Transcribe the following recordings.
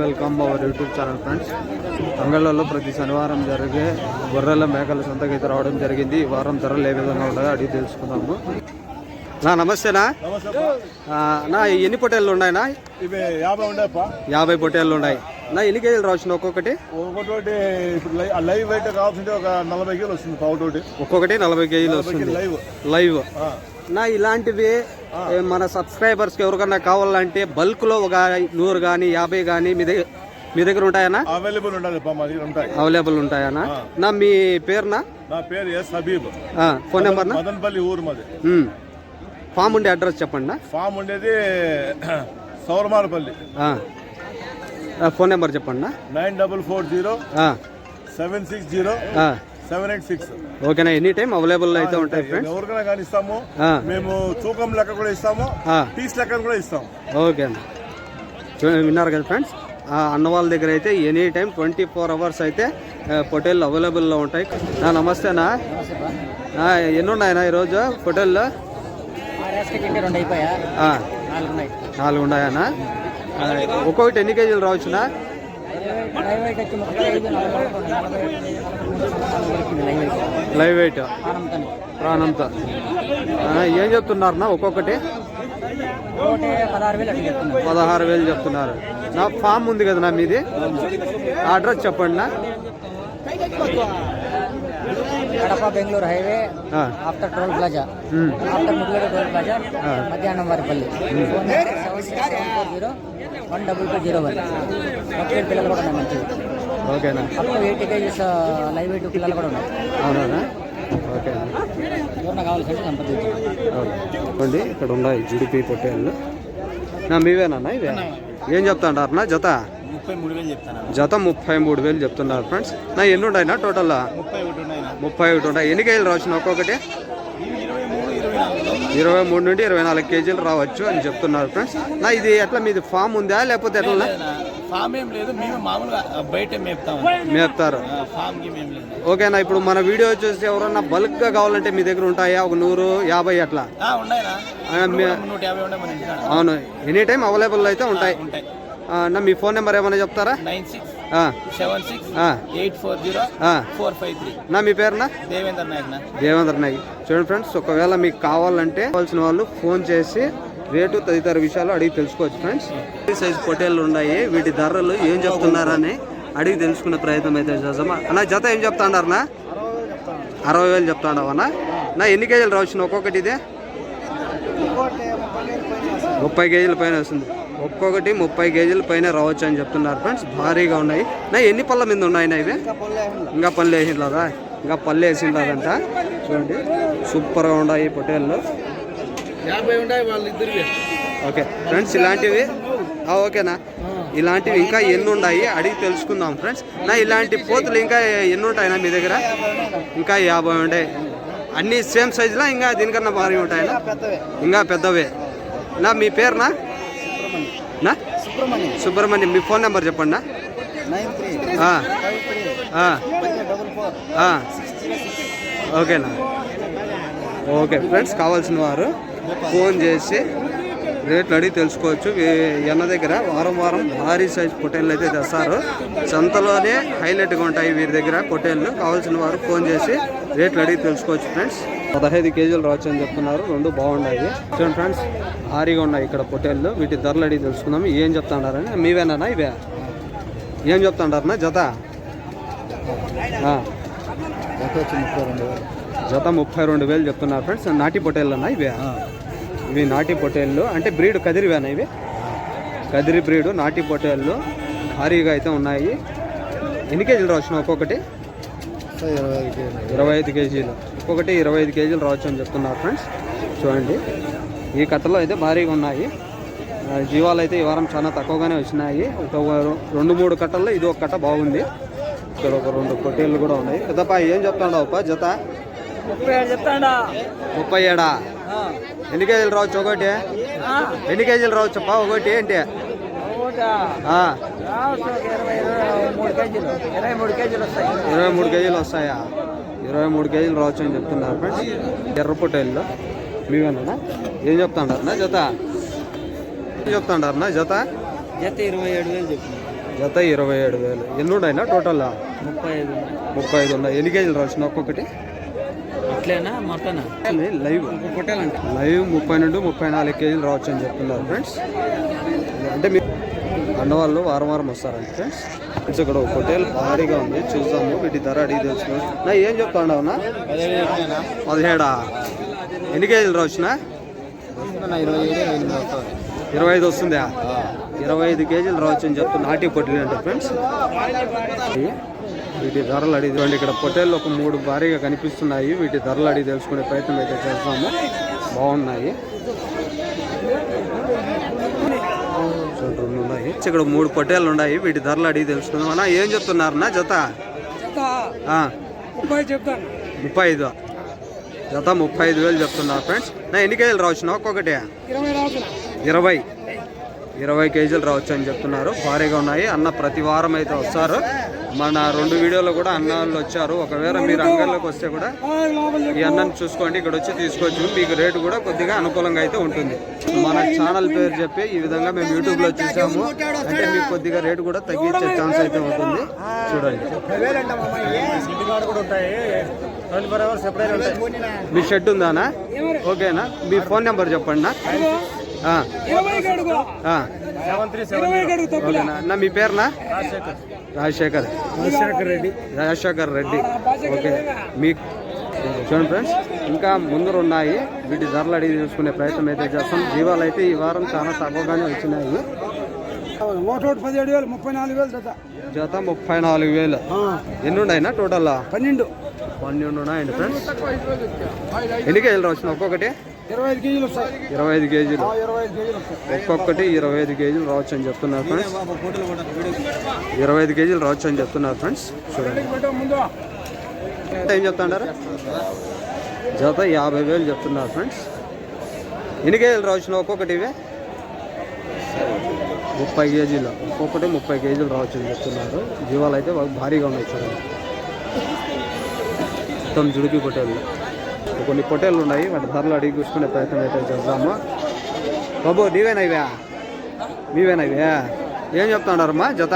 Welcome our YouTube channel friends అంగళ్ళలో ప్రతి శనివారం జరిగే గొర్రెల మేకల సంతకి అయితే రావడం జరిగింది. ఈ వారం ధరలు ఏ విధంగా ఉంటాయో అడిగి తెలుసుకుందాము. నా నమస్తేనా నా. ఎన్ని పొట్టేళ్ళు ఉన్నాయినా యాభై పొట్టేళ్ళు ఉన్నాయి. నా ఎన్ని కేజీలు రావచ్చు ఒక్కొక్కటి? ఇప్పుడు ఆ లైవ్ వెయిట్ కావాల్సింటే ఒక నలభై కిలో వస్తుంది పావుతోటి ఒక్కొక్కటి నలభై కేజీలు వస్తుంది. లైవ్. లైవ్. నా ఇలాంటివి మన సబ్స్క్రైబర్స్కి ఎవరికన్నా కావాలంటే బల్క్లో ఒక నూరు కానీ యాభై కానీ మీ దగ్గర మీ దగ్గర ఉంటాయనా? అవైలబుల్ ఉంటాయి. అవైలబుల్ ఉంటాయనా? నా మీ పేరునా? నా పేరు ఎస్ హబీబ్. ఫోన్ నెంబర్నా మదన్పల్లి ఊరు మాది. ఫామ్ ఉండే అడ్రస్ చెప్పండి? ఫామ్ ఉండేది సౌరమారపల్లి. ఆ, ఫోన్ నెంబర్ చెప్పండి? Nine double four zero seven six zero. Seven eight six. ఓకేనా? ఎనీ టైం అవైలబుల్ అయితే ఉంటాయి ఫ్రెండ్స్. ఎవరికైనా కానీ ఇస్తాము. మేము తూకం లెక్క కూడా ఇస్తాము. పీస్ లెక్క కూడా ఇస్తాము. ఓకే విన్నారు కదా ఫ్రెండ్స్? అన్న వాళ్ళ దగ్గర అయితే any time twenty four hours అయితే పొటేళ్ళు అవైలబుల్లో ఉంటాయి. నా నమస్తేనా ఎన్ని ఉన్నాయన్నా ఈరోజు ఆ, నాలుగు ఉన్నాయి నాలుగు ఉన్నాయన్నా ఒక్కొక్కటి ఎన్ని కేజీలు రావచ్చునా లైవ్ వెయిట్ ప్రాణంతో. ఏం చెప్తున్నారన్నా ఒక్కొక్కటి? పదహారు వేలు చెప్తున్నారు. నా ఫామ్ ఉంది కదా నా మీది? అడ్రస్ చెప్పండి నా. Kadapa Bengaluru highway after toll plaza. After ముగ్గురు టోల్ ప్లాజా. మధ్యాహ్నం Varipalli. Phone number seven six seven four zero. One double two zero one. పిల్లలు కూడా ఉన్నాయి మంచివి ఓకేనా? Up to eighty kgs live weight పిల్లలు కూడా ఉన్నాయి అవునా ఓకేనా ఎవరన్నా కావాల్సింటే సంప్రదించండి. ఇక్కడ ఉన్నాయి జిడిపి పొట్టేళ్ళు. నా మీవేనా ఇవే? ఏం జత మూడు వేలు చెప్తాను జత ముప్పై మూడు వేలు చెప్తున్నారు ఫ్రెండ్స్. నా ఎన్ని ఉన్నాయినా టోటల్ ముప్పై ఒకటి ఉన్నాయి. ముప్పై ఒకటి ఉన్నాయి. ఎన్ని కేజీలు రావచ్చు ఒక్కొక్కటి ఇరవై మూడు ఇరవై నాలుగు ఇరవై మూడు నుండి ఇరవై నాలుగు కేజీలు రావచ్చు అని చెప్తున్నారు ఫ్రెండ్స్. నా ఇది ఎట్లా మీది ఫామ్ ఉందా లేకపోతే ఎట్లా ఫామ్ ఏం లేదు మేము మామూలుగా బయట మేపుతాం. మేపుతారు. ఓకేనా ఇప్పుడు మన వీడియో చూసి ఎవరన్నా బల్క్గా కావాలంటే మీ దగ్గర ఉంటాయా? ఒక నూరు యాభై అట్లా? అవును ఎనీ టైం అవైలబుల్ అయితే ఉంటాయి. నా మీ ఫోన్ నెంబర్ ఏమైనా చెప్తారా? నైన్ సిక్స్ సెవెన్ సిక్స్ ఆ, ఎయిట్ ఫోర్ జీరో ఆ. Four five three. నా మీ పేరునా? దేవేందర్ నాయక్ నా. దేవేంద్ర నాయక్. చూడండి ఫ్రెండ్స్ ఒకవేళ మీకు కావాలంటే కావాల్సిన వాళ్ళు ఫోన్ చేసి రేటు తదితర విషయాలు అడిగి తెలుసుకోవచ్చు ఫ్రెండ్స్. సైజ్ పొటేళ్ళు ఉన్నాయి వీటి ధరలు ఏం చెప్తున్నారని అడిగి తెలుసుకునే ప్రయత్నం అయితే చేద్దామా? అన్న జత ఏం చెప్తా అన్నారనా అరవై వేలు చెప్తా ఉండవన్నా నా ఎన్ని కేజీలు రావచ్చు ఒక్కొక్కటి ఇదే? ముప్పై కేజీల పైన వస్తుంది. ఒక్కొక్కటి ముప్పై కేజీల పైన రావచ్చు అని చెప్తున్నారు ఫ్రెండ్స్. భారీగా ఉన్నాయి. నా ఎన్ని పళ్ళ మీద ఉన్నాయి ఇవి? ఇంకా పళ్ళు వేసిండ్లదా ఇంకా పళ్ళు వేసిండ్లదంట చూడండి. సూపర్గా ఉన్నాయి పొటేళ్ళు ఓకే. ఫ్రెండ్స్ ఇలాంటివి ఓకేనా? ఇలాంటివి ఇంకా ఎన్ని ఉన్నాయి? అడిగి తెలుసుకుందాం ఫ్రెండ్స్. నా ఇలాంటి పోతులు ఇంకా ఎన్ని ఉంటాయినా మీ దగ్గర? ఇంకా యాభై ఉంటాయి అన్ని సేమ్ సైజులా? ఇంకా దీనికన్నా భారీ ఉంటాయినా? ఇంకా పెద్దవే. నా మీ పేరునా? నా? సుబ్రహ్మణ్యం. మీ ఫోన్ నెంబర్ చెప్పండి. ఓకేనా? ఓకే ఫ్రెండ్స్ కావాల్సిన వారు ఫోన్ చేసి రేట్లు అడిగి తెలుసుకోవచ్చు. ఎన్న దగ్గర వారం వారం భారీ సైజ్ పొటేళ్ళు అయితే తెస్తారు. సంతలోనే హైలైట్గా ఉంటాయి వీరి దగ్గర పొటేళ్ళు కావాల్సిన వారు ఫోన్ చేసి రేట్లు అడిగి తెలుసుకోవచ్చు ఫ్రెండ్స్. పదహైదు కేజీలు రావచ్చు అని చెప్తున్నారు. రెండు బాగున్నాయి. చూడండి ఫ్రెండ్స్ భారీగా ఉన్నాయి ఇక్కడ పొటేళ్ళు వీటి ధరలు అడిగి తెలుసుకుందాం ఏం చెప్తాడారని మీవేనా ఇవే. ఏం చెప్తాడారనా జత. జత ముప్పై రెండు వేలు చెప్తున్నారు ఫ్రెండ్స్. నాటి పొటేళ్ళు అన్న ఇవి ఇవి నాటి పొటేళ్ళు అంటే బ్రీడ్ కదిరివేనా ఇవి? కదిరి బ్రీడ్ నాటి పొటేళ్ళు భారీగా అయితే ఉన్నాయి. ఎన్ని కేజీలు రావచ్చు ఒక్కొక్కటి? ఇరవై ఐదు కేజీలు. ఒక్కొక్కటి ఇరవై ఐదు కేజీలు రావచ్చు అని చెప్తున్నారు ఫ్రెండ్స్. చూడండి. ఈ కట్టలో అయితే భారీగా ఉన్నాయి. జీవాలు అయితే ఈ వారం చాలా తక్కువగానే వచ్చినాయి. ఒక రెండు మూడు కట్టల్లో ఇది ఒక కట్ట బాగుంది. ఇక్కడ ఒక రెండు పొట్టేళ్ళు కూడా ఉన్నాయి. పెద్దపా ఏం చెప్తాడవప్ప జత? ముప్పై ఏడు ఎన్ని కేజీలు రావచ్చు ఒకటి? ఎన్ని కేజీలు రావచ్చప్ప ఒకటి ఏంటి? ఇరవై మూడు కేజీలు వస్తాయి. ఇరవై మూడు కేజీలు వస్తాయా? ఇరవై మూడు కేజీలు రావచ్చు అని చెప్తున్నారు ఫ్రెండ్స్. ఎర్ర పొట్టేళ్ళు. మీవేనా? ఏం చెప్తాడారనా జత? ఏం చెప్తాడారనా జత? జత ఇరవై ఏడు వేలు చెప్తుంది జత ఇరవై ఏడు వేలు. ఎన్ని ఉన్నాయినా టోటల్ ముప్పై ఐదు ముప్పై ఐదు ఉన్నాయి. ఎన్ని కేజీలు రాసిన ఒక్కొక్కటి? ఇట్లేనా మొత్తనా? లైవ్. లైవ్ ముప్పై నుండి ముప్పై నాలుగు కేజీలు రావచ్చు అని చెప్తున్నారు ఫ్రెండ్స్. అంటే మీ అన్నవాళ్ళు వారం వారం వస్తారండి ఫ్రెండ్స్. ఫ్రెండ్స్ ఇక్కడ ఒక హోటల్ భారీగా ఉంది. చూసాము వీటి ధర అడిగి తెలుసుకున్నాం నా ఏం చెప్తాను అన్నా. పదిహేడా? ఎన్ని కేజీలు రావచ్చునా ఇరవై ఐదు వస్తుందా? ఇరవై ఐదు కేజీలు రావచ్చు అని చెప్తున్నా. నాటి పొట్టెలు అంటే ఫ్రెండ్స్? వీటి ధరలు అడిగి చూడండి. ఇక్కడ పొట్టేళ్ళు ఒక మూడు భారీగా కనిపిస్తున్నాయి. వీటి ధరలు అడిగి తెలుసుకునే ప్రయత్నం అయితే చేస్తాము. బాగున్నాయి. ఉన్నాయి. ఇక్కడ మూడు పొట్టేళ్ళు ఉన్నాయి. వీటి ధరలు అడిగి తెలుసుకుందాం. అన్న ఏం చెప్తున్నారన్నా జత. ఆ, ముప్పై చెప్తాను. ముప్పై ఐదు. జత ముప్పై ఐదు వేలు చెప్తున్నారు ఫ్రెండ్స్. నా ఎన్ని కేజీలు రావచ్చు ఒక్కొక్కటి. ఇరవై ఇరవై. కేజీలు రావచ్చు అని చెప్తున్నారు. భారీగా ఉన్నాయి. అన్న ప్రతి వారం అయితే వస్తారు. మన రెండు వీడియోలో కూడా అన్న వాళ్ళు వచ్చారు. ఒకవేళ మీరు అంగల్లోకి వస్తే కూడా ఈ అన్నని చూసుకోండి. ఇక్కడ వచ్చి తీసుకోవచ్చు. మీకు రేటు కూడా కొద్దిగా అనుకూలంగా అయితే ఉంటుంది. మన ఛానల్ పేరు చెప్పి ఈ విధంగా మేము యూట్యూబ్లో చూసాము. అంటే మీకు కొద్దిగా రేటు కూడా తగ్గించే ఛాన్స్ అయితే ఉంటుంది. చూడండి. ట్వంటీ ఫోర్ అవర్స్ ఎప్పుడైనా ఉంటాయి. మీ షెడ్ ఉందానా? ఓకేనా. మీ ఫోన్ నెంబర్ చెప్పండి నా ఆ, ఆ. సెవెన్ త్రీ సెవెన్ ఓకేనా. నా మీ పేరునా? రాజశేఖర్. రాజశేఖర్. రెడ్డి. రాజశేఖర్ రెడ్డి. ఓకే. మీ చూడండి ఫ్రెండ్స్ ఇంకా ముందర ఉన్నాయి. వీటి ధరలు అడిగి తెలుసుకునే ప్రయత్నం అయితే చేస్తాం. జీవాలు అయితే ఈ వారం చాలా తక్కువగానే వచ్చినాయి. ఒకటి పదిహేడు వేలు ముప్పై నాలుగు వేలు జత. జత ముప్పై నాలుగు వేలు. ఎన్ని ఉన్నాయినా టోటల్ పన్నెండు పన్నెండు. ఉన్నాయండి ఫ్రెండ్స్ ఎన్ని కేజీలు వచ్చిన ఒక్కొక్కటి? ఇరవై ఐదు కేజీలు వస్తాయి. ఇరవై ఐదు కేజీలు. ఒక్కొక్కటి ఇరవై ఐదు కేజీలు రావచ్చు అని చెప్తున్నారు ఫ్రెండ్స్ ఇరవై ఐదు కేజీలు రావచ్చు అని చెప్తున్నారు ఫ్రెండ్స్ చూడండి. ఏం చెప్తాడారు జత యాభై వేలు చెప్తున్నారు ఫ్రెండ్స్ ఎన్ని కేజీలు రావచ్చు? ఒక్కొక్కటి ఇవే? ముప్పై కేజీలు. ఒక్కొక్కటి ముప్పై కేజీలు రావచ్చు అని చెప్తున్నారు. జీవాలు అయితే భారీగా ఉన్నాయి సార్ మొత్తం జుడిపి పొట్టేళ్ళు కొన్ని పొట్టేళ్ళు ఉన్నాయి. వాటి ధరలు అడిగి చూసుకునే ప్రయత్నం అయితే చేద్దాము. బాబు నీవేనా ఇవే? మీవేనా ఇవే? ఏం చెప్తున్నారమ్మా జత?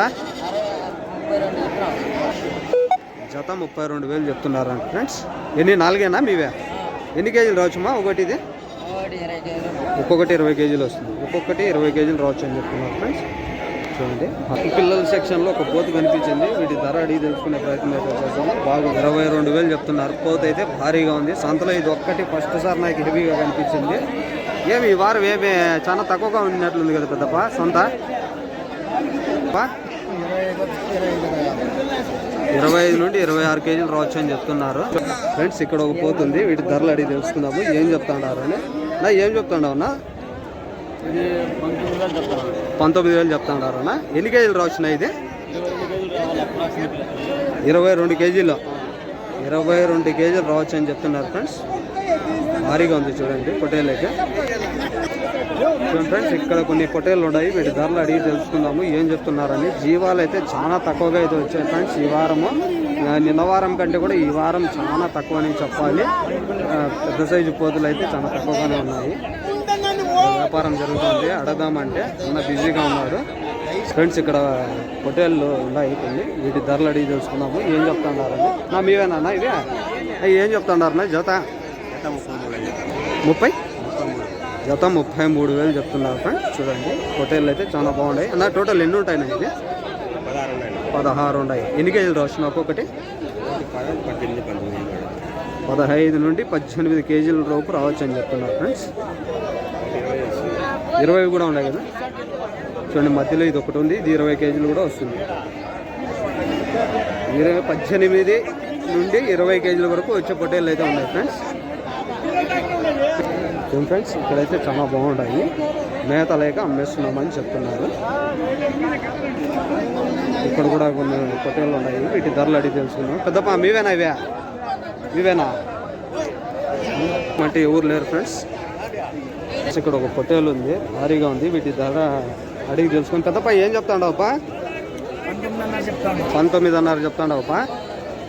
జత ముప్పై రెండు వేలు చెప్తున్నారు ఫ్రెండ్స్. ఎన్ని? నాలుగేనా? మీవే. ఎన్ని కేజీలు రావచ్చుమా ఒకటి ఇది ఒక్కొక్కటి ఇరవై కేజీలు వస్తుంది. ఒక్కొక్కటి ఇరవై కేజీలు రావచ్చు అని చెప్తున్నారు ఫ్రెండ్స్ చూడండి. పిల్లల సెక్షన్లో ఒక పోతు కనిపించింది. వీటి ధర అడిగి తెలుసుకునే ప్రయత్నం అయితే చేస్తాము బాగా ఇరవై రెండు వేలు చెప్తున్నారు. పోతు అయితే భారీగా ఉంది. సంతలో ఇది ఒక్కటి ఫస్ట్ సార్ నాకు హెవీగా కనిపించింది. ఏమి ఈ వారం ఏమి చాలా తక్కువగా ఉన్నట్లుంది కదా పెద్దప్ప? సొంత? ఇరవై ఐదు నుండి ఇరవై ఆరు కేజీలు రావచ్చు అని చెప్తున్నారు ఫ్రెండ్స్ ఇక్కడ ఒక పోతుంది వీటి ధరలు అడిగి తెలుసుకుందాము. ఏం చెప్తున్నారు అని. నా ఏం చెప్తున్నావు పంతొమ్మిది వేలు చెప్తాను అన్న. ఎన్ని కేజీలు రావచ్చున్నా ఇది? ఇరవై రెండు కేజీలు. ఇరవై రెండు కేజీలు రావచ్చు అని చెప్తున్నారు ఫ్రెండ్స్. భారీగా ఉంది చూడండి పొటేలు అయితే చూడండి ఫ్రెండ్స్ ఇక్కడ కొన్ని పొటేలు ఉన్నాయి. వీటి ధరలు అడిగి తెలుసుకుందాము. ఏం చెప్తున్నారని. జీవాలు అయితే చాలా తక్కువగా అయితే వచ్చాయి ఫ్రెండ్స్ ఈ వారము. నిన్న వారం కంటే కూడా ఈ వారం చాలా తక్కువ అని చెప్పాలి పెద్ద సైజు పోతులు అయితే చాలా తక్కువగానే ఉన్నాయి. వ్యాపారం జరుగుతుంది. అడగదామంటే అన్న బిజీగా ఉన్నారు. ఫ్రెండ్స్ ఇక్కడ హోటల్లో ఉన్నాయి కొన్ని. వీటి ధరలు అడిగి తెలుసుకున్నాము ఏం చెప్తున్నారని నా మీవేనా ఇవే? ఏం చెప్తున్నారన్నా? జత? ముప్పై? జత ముప్పై మూడు వేలు చెప్తున్నారు ఫ్రెండ్స్ చూడండి. హోటల్ అయితే చాలా బాగున్నాయి. అన్న టోటల్ ఎన్ని ఉంటాయి నా ఇది పదహారు ఉన్నాయి. ఎన్ని కేజీలు రోషన్ ఒక్కొక్కటి పదహైదు నుండి పద్దెనిమిది కేజీల లోపు రావచ్చు అని చెప్తున్నారు ఫ్రెండ్స్ ఇరవై కూడా ఉన్నాయి కదా? చూడండి మధ్యలో ఇది ఒకటి ఉంది ఇది ఇరవై కేజీలు కూడా వస్తుంది. ఇరవై పద్దెనిమిది నుండి ఇరవై కేజీల వరకు వచ్చే పొట్టేళ్ళు అయితే ఉన్నాయి ఫ్రెండ్స్ ఫ్రెండ్స్ ఇక్కడైతే చాలా బాగుంటాయి మేత లేక అమ్మేస్తున్నామని చెప్తున్నారు. ఇక్కడ కూడా కొన్ని పొట్టేళ్ళు ఉన్నాయి. వీటి ధరలు అడిగి తెలుసుకున్నాం పెద్దప్ప మీవేనా ఇవే? మీవేనా? అంటే ఎవరు లేరు ఫ్రెండ్స్ ఇక్కడ ఒక పొట్టేలు ఉంది. భారీగా ఉంది. వీటి ధర అడిగి తెలుసుకొని పెద్దప్ప ఏం చెప్తాడవప్ప? పంతొమ్మిదిన్నర చెప్తాను పంతొమ్మిదిన్నర చెప్తాడవప్ప.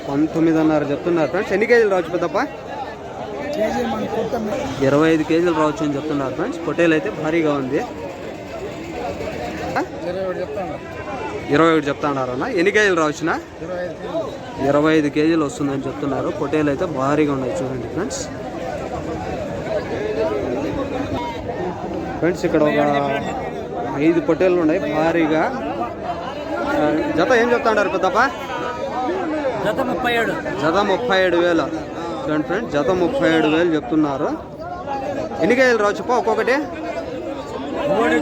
పంతొమ్మిదిన్నర చెప్తున్నారు ఫ్రెండ్స్ ఎన్ని కేజీలు రావచ్చు పెద్దప్ప? ఇరవై ఐదు కేజీలు రావచ్చు అని చెప్తున్నారు ఫ్రెండ్స్. పొట్టేలు అయితే భారీగా ఉంది. ఇరవై ఒకటి చెప్తాను ఇరవై ఒకటి చెప్తాడారన్న ఎన్ని కేజీలు రావచ్చునా? ఇరవై ఐదు కేజీలు వస్తుందని చెప్తున్నారు. పొట్టేలు అయితే భారీగా ఉన్నాయి చూడండి ఫ్రెండ్స్. ఫ్రెండ్స్ ఇక్కడ ఒక ఐదు పొట్టేళ్ళు ఉన్నాయి భారీగా. జత ఏం చెప్తాడారు పెద్దప్ప? జత ముప్పై ఏడు. జత ముప్పై ఏడు వేలు. చూడండి ఫ్రెండ్స్ జత ముప్పై ఏడు వేలు చెప్తున్నారు. ఎన్ని కేజీలు రావచ్చు ఒక్కొక్కటి? మూడు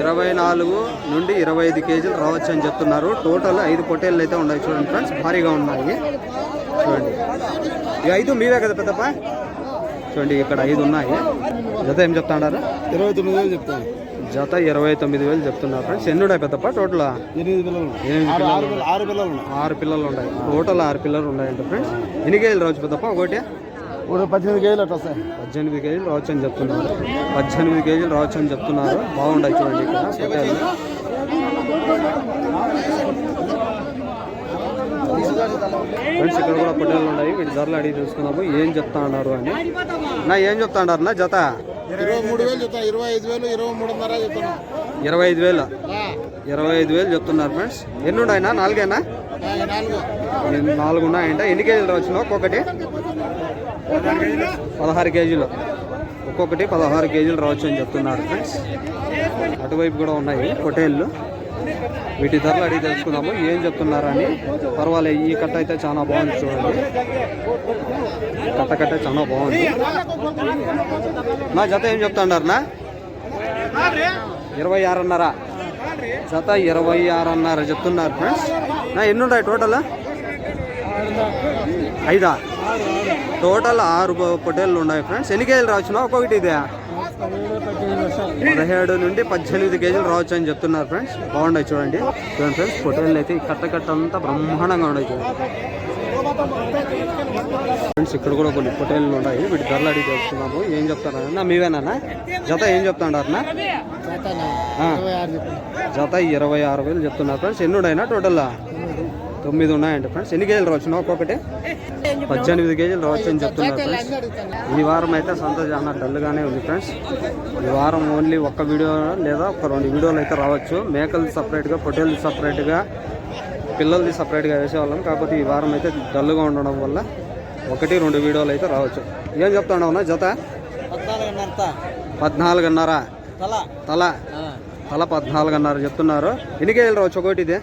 ఇరవై నాలుగు నుండి ఇరవై ఐదు కేజీలు రావచ్చు అని చెప్తున్నారు. టోటల్ ఐదు పొట్టేళ్ళు అయితే ఉన్నాయి చూడండి ఫ్రెండ్స్ భారీగా ఉన్నాయి. చూడండి. ఈ ఐదు మీవే కదా పెద్దప్ప? చూడండి ఇక్కడ ఐదు ఉన్నాయి. జత ఏం చెప్తున్నారు ఇరవై తొమ్మిది వేలు చెప్తాను. జత ఇరవై తొమ్మిది వేలు చెప్తున్నారు ఫ్రెండ్స్. ఎన్ని ఉన్నాయి పెద్దప్ప? టోటల్? ఎనిమిది పిల్లలు ఎనిమిది ఆరు పిల్లలు ఆరు పిల్లలు ఆరు పిల్లలు ఉన్నాయి. టోటల్ ఆరు పిల్లలు ఉన్నాయంట ఫ్రెండ్స్. ఎన్ని కేజీలు రావచ్చు పెద్దప్ప? ఒకటి? ఇప్పుడు పద్దెనిమిది కేజీలు అట్లా వస్తాయి. పద్దెనిమిది కేజీలు రావచ్చు అని చెప్తున్నారు. పద్దెనిమిది కేజీలు రావచ్చు అని చెప్తున్నారు. బాగుంటాయి చూడండి ఇక్కడ ఫ్రెండ్స్ ఇక్కడ కూడా పొట్టేలు ఉన్నాయి. వీటి ధరలు అడిగి తెలుసుకున్నాము ఏం చెప్తా ఉన్నారు అని. నా ఏం చెప్తా ఉన్నారు నా జత? ఇరవై మూడు వేలు చెప్తాను ఇరవై ఐదు వేలు ఇరవై మూడున్నర చెప్తాను ఇరవై ఐదు వేలు ఇరవై ఐదు వేలు చెప్తున్నారు ఫ్రెండ్స్. ఎన్ని ఉన్నాయినా నాలుగేనా? నాలుగు ఉన్నాయంట ఎన్ని కేజీలు రావచ్చు ఒక్కొక్కటి? పదహారు కేజీలు. ఒక్కొక్కటి పదహారు కేజీలు రావచ్చు అని చెప్తున్నారు ఫ్రెండ్స్. అటువైపు కూడా ఉన్నాయి పొటేళ్ళు వీటి ధరలు అడిగి తెలుసుకుందాము. ఏం చెప్తున్నారని. పర్వాలేదు ఈ కట్ట అయితే చాలా బాగుంది చూడండి. కట్ట కట్ట చాలా బాగుంది. నా జత ఏం చెప్తున్నారు ఇరవై ఆరున్నర. జత ఇరవై ఆరున్నర చెప్తున్నారు ఫ్రెండ్స్ నా ఎన్ని ఉన్నాయి టోటల్? ఐదా? టోటల్ ఆరు పొట్టేళ్ళు ఉన్నాయి ఫ్రెండ్స్. ఎన్ని కేజీలు రావచ్చు ఒక్కొక్కటి ఇదే. పదిహేడు నుండి పద్దెనిమిది కేజీలు రావచ్చు అని చెప్తున్నారు ఫ్రెండ్స్. బాగున్నాయి చూడండి. చూడండి ఫ్రెండ్స్ పొట్టేళ్ళు అయితే కట్ట కట్ట అంతా బ్రహ్మాండంగా ఉన్నాయి చూడండి. ఫ్రెండ్స్ ఇక్కడ కూడా కొన్ని పొట్టేళ్ళు ఉన్నాయి. వీటి ధరలు అడిగి తెలుసుకున్నాము ఏం చెప్తారన్నా? మీవేనా జత ఏం చెప్తాడారన్నా? జత ఇరవై ఆరు వేలు చెప్తున్నారు ఫ్రెండ్స్. ఎన్ని ఉన్నాయినా టోటల్ తొమ్మిది ఉన్నాయండి ఫ్రెండ్స్ ఎన్ని కేజీలు రావచ్చు? ఒక్కొక్కటి పద్దెనిమిది కేజీలు రావచ్చు అని చెప్తున్నారు ఫ్రెండ్స్ ఈ వారం అయితే సంత చాలా డల్గానే ఉంది ఫ్రెండ్స్ ఈ వారం ఓన్లీ ఒక్క వీడియో లేదా ఒక రెండు వీడియోలు అయితే రావచ్చు. మేకలు సపరేట్గా పొట్టేలు సపరేట్గా పిల్లలది సపరేట్గా వేసేవాళ్ళం. కాకపోతే ఈ వారం అయితే డల్గా ఉండడం వల్ల ఒకటి రెండు వీడియోలు అయితే రావచ్చు. ఏం చెప్తాను జత? పద్నాలుగున్నర. పద్నాలుగున్నర. తల. తల. తల పద్నాలుగున్నర చెప్తున్నారు. ఎన్ని కేజీలు రావచ్చు ఒకటి ఇది?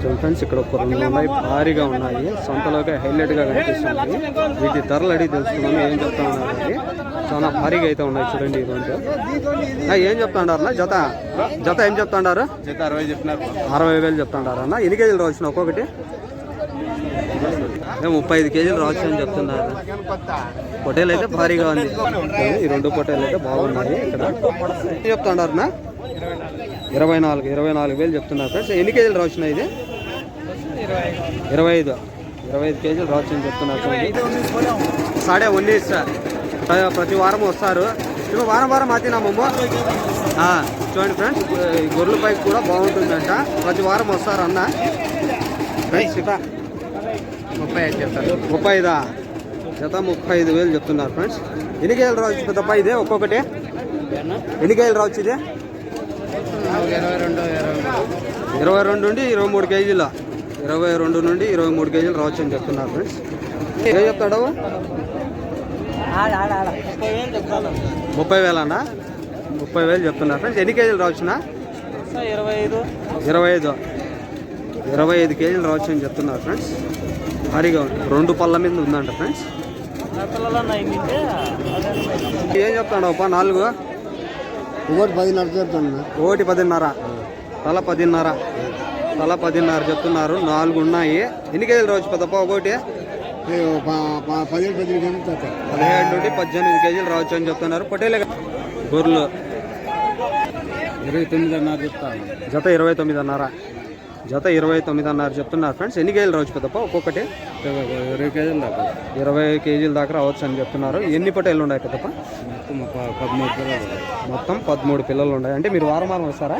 చూడండి ఫ్రెండ్స్ ఇక్కడ ఒక రెండు ఉన్నాయి భారీగా ఉన్నాయి. సొంతలోకి హైలైట్గా కనిపిస్తుంది. వీటి ధరలు అడిగి తెలుసుకున్నాము ఏం చెప్తా చాలా భారీగా అయితే ఉన్నాయి చూడండి ఈ రెండు నా ఏం చెప్తాడారు జత. జత ఏం చెప్తాడారు జత అరవై చెప్పినారు. అరవై వేలు చెప్తాడారు అన్న. ఎన్ని కేజీలు రావచ్చు ఒక్కొక్కటి ముప్పై ఐదు కేజీలు రావచ్చు అని చెప్తున్నారు. పొటేలు అయితే భారీగా ఉంది. ఈ రెండు పొటేలు అయితే బాగున్నాయి ఇక్కడ. చెప్తాడారు ఇరవై నాలుగు ఇరవై నాలుగు వేలు చెప్తున్నారు ఫ్రెండ్స్. ఎన్ని కేజీలు రావచ్చు ఇది? ఇరవై ఐదు. ఇరవై ఐదు కేజీలు రావచ్చు అని చెప్తున్నారు సాడే ఉన్నీస్ సార్ ప్రతి వారం వస్తారు. ఇప్పుడు వారం వారం అతినామమ్మ చూడండి ఫ్రెండ్స్. గొర్రెల పైకి కూడా బాగుంటుందంట. ప్రతి వారం వస్తారు అన్న. జత ముప్పై ఐదు చెప్తాను ముప్పై ఐదా? జత ముప్పై ఐదు వేలు చెప్తున్నారు ఫ్రెండ్స్. ఎన్ని కేజీలు రావచ్చు తప్ప ఇదే ఒక్కొక్కటి? ఎన్ని కేజీలు రావచ్చు ఇదే ఇరవై రెండు నుండి ఇరవై మూడు కేజీల. ఇరవై రెండు నుండి ఇరవై మూడు కేజీలు రావచ్చు అని చెప్తున్నారు ఫ్రెండ్స్. ఏం చెప్తాడు ముప్పై వేలు చెప్తాను ముప్పై వేలన్నా ముప్పై వేలు చెప్తున్నారు ఫ్రెండ్స్. ఎన్ని కేజీలు రావచ్చునా ఇరవై ఐదు. ఇరవై ఐదు. ఇరవై ఐదు కేజీలు రావచ్చు అని చెప్తున్నారు ఫ్రెండ్స్. భారీగా రెండు పళ్ళ మీద ఉందంట ఫ్రెండ్స్. ఏం చెప్తాడు అప్ప నాలుగు? ఒకటి పదిన్నర చెప్తాను ఒకటి పదిన్నర. తల పదిన్నర. తల పదిన్నర చెప్తున్నారు. నాలుగు ఉన్నాయి. ఎన్ని కేజీలు రావచ్చు పెద్దప్ప ఒకటి? పదిహేడు నుండి పద్దెనిమిది కేజీలు రావచ్చు అని చెప్తున్నారు. పొట్టేలే. గొర్రెలు. ఇరవై తొమ్మిదిన్నర చెప్తాను జత ఇరవై తొమ్మిదిన్నర జత ఇరవై తొమ్మిదిన్నర చెప్తున్నారు ఫ్రెండ్స్. ఎన్ని కేజీలు రావచ్చు పెద్దప్ప? ఒక్కొక్కటి. ఇరవై కేజీలు దాకా. ఇరవై కేజీల దాకా రావచ్చు అని చెప్తున్నారు. ఎన్ని పొట్టేళ్ళు ఉన్నాయి పెద్దప్ప? పదమూడు పిల్లలు మొత్తం పదమూడు పిల్లలు ఉన్నాయి. అంటే మీరు వారం వారం వస్తారా?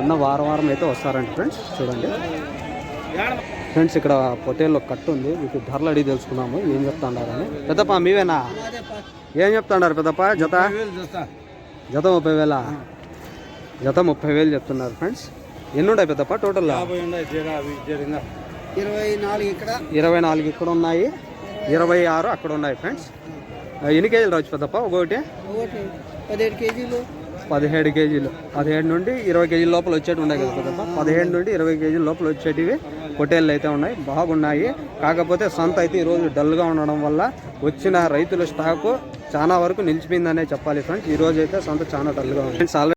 అన్న వారం వారం అయితే వస్తారండి ఫ్రెండ్స్. చూడండి. ఫ్రెండ్స్ ఇక్కడ ఒక కట్టు ఉంది. మీకు ధరలు అడిగి తెలుసుకున్నాము. ఏం చెప్తాడారని పెద్దప్ప మీవేనా? ఏం చెప్తాడారు పెద్దప్ప? జత. జత ముప్పై వేల? జత ముప్పై వేలు చెప్తున్నారు ఫ్రెండ్స్. ఎన్ని ఉన్నాయి పెద్దప్ప టోటల్ ఇరవై నాలుగు ఇక్కడ. ఇరవై నాలుగు ఇక్కడ ఉన్నాయి ఇరవై ఆరు అక్కడ ఉన్నాయి ఫ్రెండ్స్. ఎన్ని కేజీలు రావచ్చు పెద్దప్ప? ఒకటి? పదిహేడు కేజీలు. పదిహేడు కేజీలు. పదిహేడు నుండి ఇరవై కేజీల లోపల వచ్చేటి ఉన్నాయి కదా పెద్దప్ప? పదిహేడు నుండి ఇరవై కేజీల లోపల వచ్చేటివి పొట్టేళ్ళు అయితే ఉన్నాయి. బాగున్నాయి. కాకపోతే సంత అయితే ఈరోజు డల్గా ఉండడం వల్ల వచ్చిన రైతుల స్టాకు చాలా వరకు నిలిచిపోయిందనే చెప్పాలి ఫ్రెండ్స్. ఈ రోజు అయితే సంత చాలా డల్గా ఉంది.